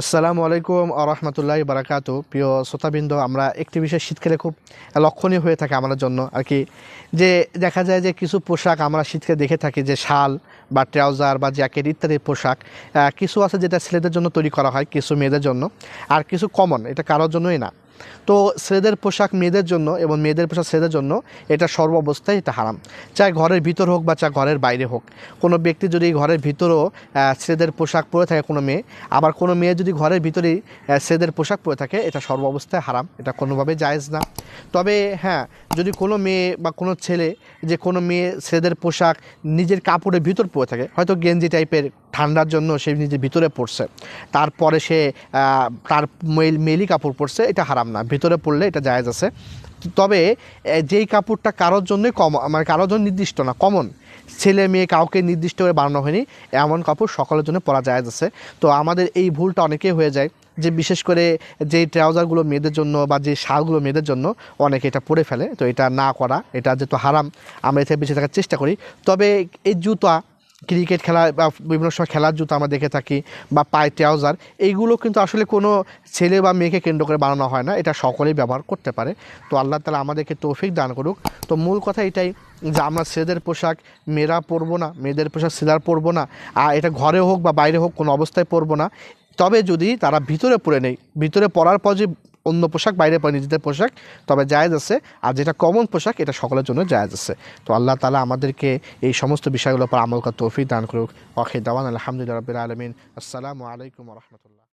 আসসালামু আলাইকুম আরহামতুল্লাহ বারাকাতু প্রিয় শ্রোতাবৃন্দ, আমরা একটি বিষয় শীতকালে খুব লক্ষণীয় হয়ে থাকে আমাদের জন্য আর কি। যে দেখা যায় যে কিছু পোশাক আমরা শীতকালে দেখে থাকি, যে শাল বা ট্রাউজার বা জ্যাকেট ইত্যাদি পোশাক কিছু আছে যেটা ছেলেদের জন্য তৈরি করা হয় কিছু মেয়েদের জন্য, আর কিছু কমন এটা কারোর জন্যই না। তো ছেলেদের পোশাক মেয়েদের জন্য এবং মেয়েদের পোশাক ছেলেদের জন্য এটা সর্ব অবস্থায় এটা হারাম। চাই ঘরের ভিতর হোক বা চা ঘরের বাইরে হোক। কোনো ব্যক্তি যদি ঘরের ভিতরেও ছেলেদের পোশাক পরে থাকে কোনো মেয়ে, আবার কোনো মেয়ে যদি ঘরের ভিতরেই ছেলেদের পোশাক পরে থাকে, এটা সর্ব অবস্থায় হারাম, এটা কোনোভাবে জায়েজ না। তবে হ্যাঁ যদি কোনো মেয়ে বা কোনো ছেলে, যে কোনো মেয়ে ছেলেদের পোশাক নিজের কাপড়ের ভিতর পরে থাকে। হয়তো গেঞ্জি টাইপের ঠান্ডার জন্য সে নিজের ভিতরে পড়ছে। তারপরে সে তার মেল, মেলি কাপড় পরছে, এটা হারাম না। ভিতরে পড়লে এটা জায়েজ আছে। তবে যেই কাপড়টা কারোর জন্যই কম মানে কারোর জন্য নির্দিষ্ট না, কমন। ছেলে, মেয়ে কাউকে নির্দিষ্ট করে বানানো হয়নি, এমন কাপড় সকলের জন্য পরা জায়েজ আছে। তো আমাদের এই ভুলটা অনেকেই হয়ে যায়, যে বিশেষ করে যেই ট্রাউজারগুলো মেয়েদের জন্য বা যে শালগুলো মেয়েদের জন্য অনেকে এটা পরে ফেলে। তো এটা না করা, এটা যেহেতু হারাম, আমরা এতে বেঁচে থাকার চেষ্টা করি। তবে এই জুতা ক্রিকেট খেলা বা বিভিন্ন সময় খেলার জুতো আমরা দেখে থাকি বা পায়ে ট্রাউজার এইগুলো কিন্তু আসলে কোনো ছেলে বা মেয়েকে কেন্দ্র করে বানানো হয় না। এটা সকলেই ব্যবহার করতে পারে। তো আল্লাহ তালা আমাদেরকে তৌফিক দান করুক। তো মূল কথা এটাই যে আমরা ছেলেদের পোশাক, মেয়েরা পরবো না, মেয়েদের পোশাক ছেলেরা পরবো না, আর এটা ঘরে হোক বা বাইরে হোক কোনো অবস্থায় পরবো না। তবে যদি তারা ভিতরে পরে নেই, ভিতরে পরার পর যে অন্য পোশাক বাইরে পরে নিজেদের পোশাক, তবে জায়েজ আছে। আর যেটা কমন পোশাক, এটা সকলের জন্য জায়েজ আছে। তো আল্লাহ তালা আমাদেরকে এই সমস্ত বিষয়গুলোর উপর আমল করা তৌফিক দান করুক। অখে দাওয়ান আলহামদুলিল্লাহ রবিল আলমিন। আসসালামু আলাইকুম রহমতুল্লাহ।